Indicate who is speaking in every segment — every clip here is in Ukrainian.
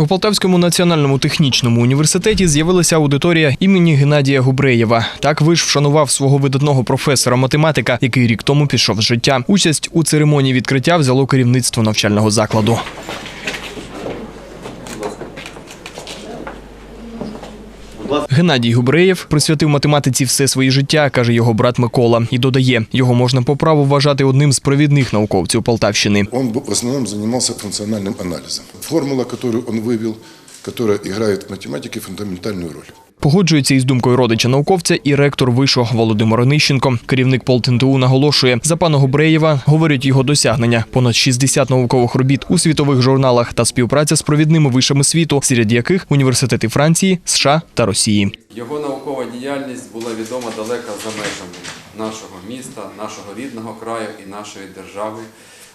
Speaker 1: У Полтавському національному технічному університеті з'явилася аудиторія імені Геннадія Губреєва. Так виш вшанував свого видатного професора математика, який рік тому пішов з життя. Участь у церемонії відкриття взяло керівництво навчального закладу. Геннадій Губреєв присвятив математиці все своє життя, каже його брат Микола, і додає, його можна по праву вважати одним з провідних науковців Полтавщини.
Speaker 2: Он б- в основному займався функціональним аналізом. Формула, яку он вивів, яка грає в математиці фундаментальну роль.
Speaker 1: Погоджується із думкою родича науковця і ректор вишу Володимир Онищенко. Керівник ПолтНТУ наголошує, за пана Губреєва говорять його досягнення: понад 60 наукових робіт у світових журналах та співпраця з провідними вишами світу, серед яких університети Франції, США та Росії.
Speaker 3: Його наукова діяльність була відома далеко за межами нашого міста, нашого рідного краю і нашої держави.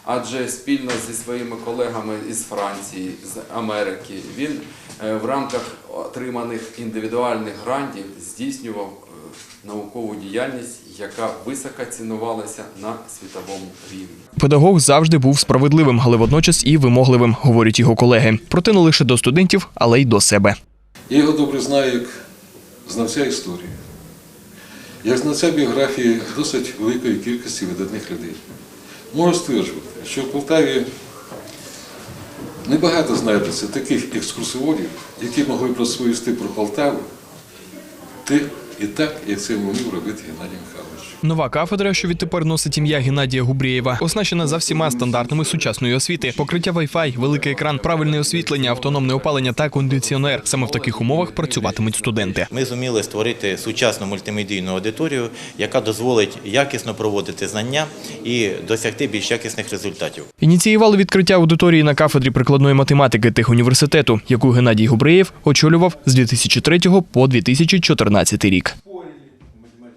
Speaker 3: Адже спільно зі своїми колегами із Франції, з Америки, він е, в рамках отриманих індивідуальних грантів здійснював е, наукову діяльність, яка високо цінувалася на світовому рівні.
Speaker 1: Педагог завжди був справедливим, але водночас і вимогливим, говорять його колеги. Проте не лише до студентів, але й до себе.
Speaker 4: Я його добре знаю як знавця історії, як знавця біографії досить великої кількості видатних людей. Можу стверджувати, що в Полтаві небагато знайдеться таких екскурсоводів, які могли б розповісти про Полтаву ти і так, як це вмів робити Геннадій Михайлович.
Speaker 1: Нова кафедра, що відтепер носить ім'я Геннадія Губрєєва, оснащена за всіма стандартами сучасної освіти: покриття Wi-Fi, великий екран, правильне освітлення, автономне опалення та кондиціонер. Саме в таких умовах працюватимуть студенти.
Speaker 5: Ми зуміли створити сучасну мультимедійну аудиторію, яка дозволить якісно проводити знання і досягти більш якісних результатів.
Speaker 1: Ініціювали відкриття аудиторії на кафедрі прикладної математики техуніверситету, яку Геннадій Губреєв очолював з 2003 по 2014 рік.